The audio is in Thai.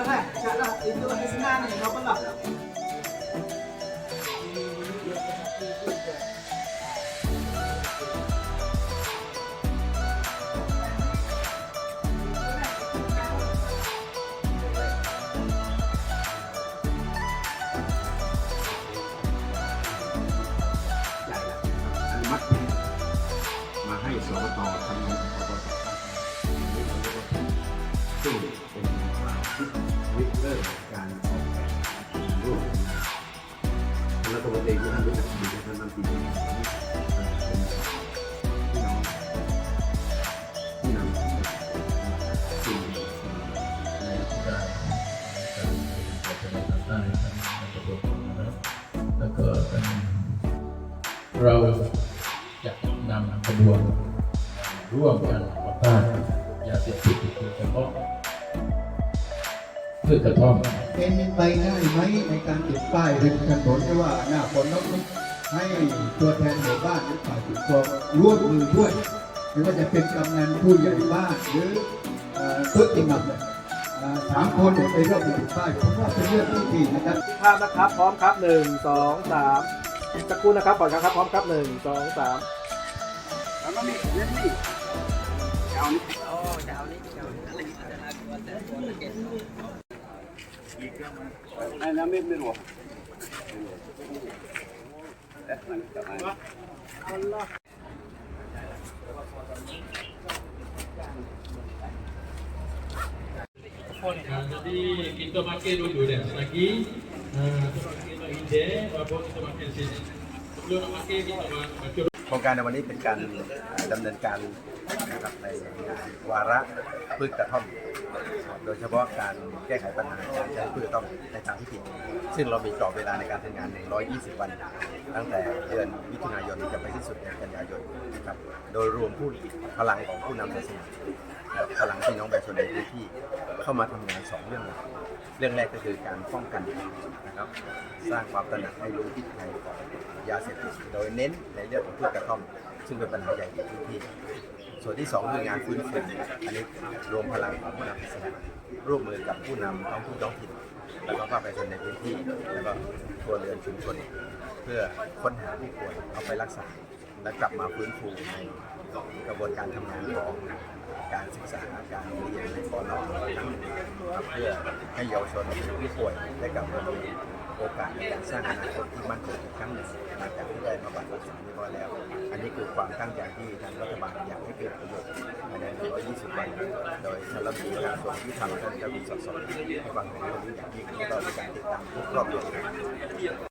Kala, ito na si nanay, no pala. ใหญ่ ริเริ่มการออกแบบร่วมกันรัฐ พี่น้องที่นำสิ่งการการจัดการต่างๆทั้งระบบนะครับแล้วก็เป็นเราจะนำขบวนร่วมกันต่อต้านยาเสพติดโดยเฉพาะพืชกระท่อมเป็นไปได้ไหมในการติดป้ายริมถนนที่ว่าหน้าฝนต้องให้ตัวแทนหมู่บ้านหรือฝ่ายปกครองร่วมมือด้วยไม่ว่าจะเป็นกำนันผู้ใหญ่บ้านหรือเอ่อตัวจริงแบบเนี่ยเอ่อสามคนเนี่ยไปร่วมกันติดป้ายผมว่าเป็นเรื่องที่ดีนะครับภาพนะครับพร้อมครับหนึ่งสองสามสักครู่นะครับก่อนครับพร้อมครับหนึ่งสองสาม Nah, jadi kita makin dulu dah lagi. Nah, kita makin lagi deh, baru kita makin sini. Sebelum nak makin kita baca โครงการในวันนี้เป็นการดำเนินการ นะครับในวาระพืชกระท่อม โดยเฉพาะการแก้ไขปัญหาการใช้พืชกระท่อมในทางที่ผิด ซึ่งเรามีกรอบเวลาในการทำงาน 120 วัน ตั้งแต่เดือนมิถุนายนจะไปที่สุดในกันยายนนะครับ โดยรวมผู้พลังของผู้นำศาสนาและพลังพี่น้องประชาชนในพื้นที่เข้ามาทำงานสองเรื่องหลักเรื่องแรกก็คือการป้องกันนะครับ สร้างความตระหนักให้รู้พิษภัยของยาเสพติด โดยเน้นในเรื่องของพืชกระท่อม ซึ่งเป็นปัญหาใหญ่ในพื้นที่ส่วนที่สองคืองานฟื้นฟูอันนี้รวมพลังของผู้นำสนาร่วมมือกับผู้นำท้องที่ท้องถิ่นแล้วก็ภาคประชาชนในพื้นที่แล้วก็ครัวเรือนชุมชน เพื่อค้นหาผู้ป่วยเอาไปรักษา และกลับมาฟื้นฟูในกระบวนการทำงานของการศึกษาการเรียนในปอนอทั้งหมดครับเพื่อให้เยาวชนผู้ป่วยได้กลับมา โอกาสในการสร้างอนาคตที่มั่นคงอีกครั้งหนึ่งหลังจากที่ได้มาบัตรรักษาเรียบร้อยแล้ว อันนี้คือความตั้งใจที่ทางรัฐบาลอยากให้เกิดประโยชน์ภายใน 120 วัน โดยท่านรัฐมนตรีการะทรวงยุติธรรมท่านจะมีสสให้ฟังในเรื่องนี้อย่างยิ่งแล้วก็ในการติดตามทุกรอบเดือน